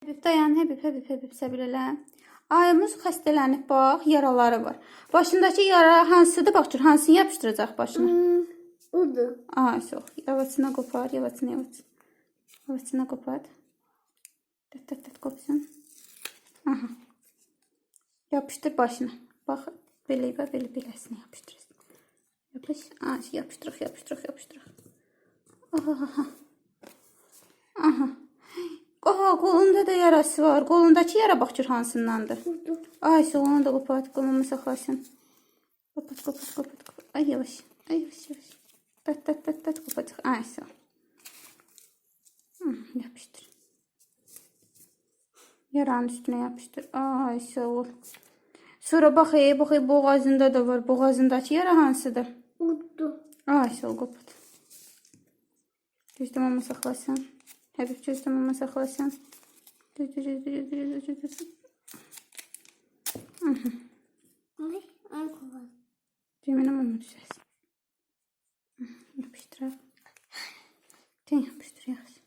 Həbib dayan, Həbib, Həbib, Həbib səbir elə. Ayımız xəstələnib bax, yaraları var. Başındakı yara hansıdır? Bax gör, hansını yapışdıracaq başına? Hmm, budur. Ay, sox. Yavaşına qopar, yavaşına, yavaş. Yavaşına qopar. Tət, tət, tət, qopsun. Aha. Yapışdır başına. Bax, belə və belə beləsini yapışdırırız. Yapış. Ay, yapışdırıq, yapışdırıq, yapışdırıq. Aha, aha. Aha. Aha, qolunda da yarası var. Qolundakı yara bax gör hansındandır. Budur. Ay, soğanı da kapat. Kolumu saklasın. Kapat, kapat, kapat, kapat. Ay yavaş. Ay yavaş, yavaş. Tat, tat, tat, tat. Kapat. Ay sağ ol. Hı, yapıştır. Yaranın üstüne yapıştır. Ay sağ ol. Sonra bak, ey, bak, ey, boğazında da var. Boğazındaki yara hansıdır? Budur. Ay sağ ol, kapat. Gözlememe saklasın. Hafif gözlememe saklasın. Düz, düz, düz, düz, düz, düz, düz. Ay, ay kolay. Mama düşersin. Hı, Yapıştırak. Sen yapıştır yaz.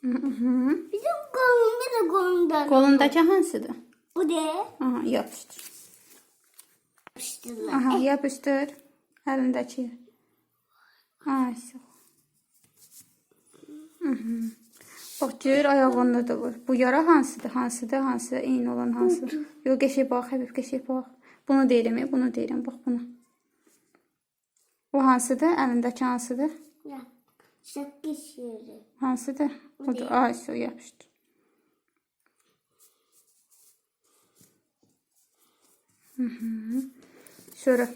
Hı hı. Bizim kolum bir de kolumdan. Kolundaki hansıdır? Bu de. Aha, yapıştır. Yapıştırma. Aha, yapıştır. Elindeki. Ay, sağ ol. Bak, gör ayağında da var. Bu yara hansıdır? Hansıdır? Hansı? Eyni olan hansı? Yox, qəşəng bax, Həbib, qəşəng bax. Bunu deyirəm, bunu deyirəm. Bax bunu. Bu hansıdır? Əlindəki hansıdır? Ya. Sekiz yeri. Hansıdır? O da ay, su yapışdır. Sonra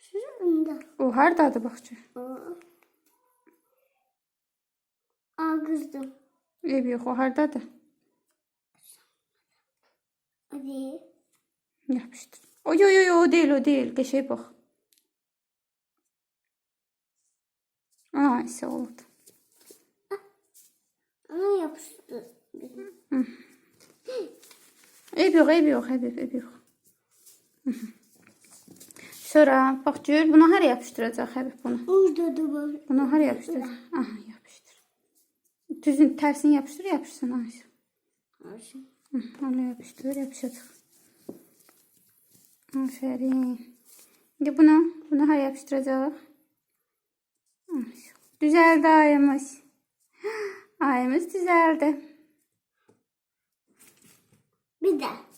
Şurada. o hardadır bax gör. Aa kızdım. Ev yox, o hardadır? Hadi. Yapışdır. O yo yo yo o değil o değil. Qəşəng bax. Ay, sağ ol. Ama yapıştır. Ev yox, ev yox, ev yox, ev hı. Sonra bax gör, bunu hara yapışdıracaq Həbib bunu? Burada da var. Bunu hara yapışdıracaq? Aha, yapışdır. Düzün tərsini yapışdır, yapışsın. Aşağı. Hı, Öyle yapıştır, yapışacaq. Aferin. İndi bunu, bunu hara yapışdıracaq? Ayşə. Düzəldi ayımız. Ayımız düzəldi. Bir de.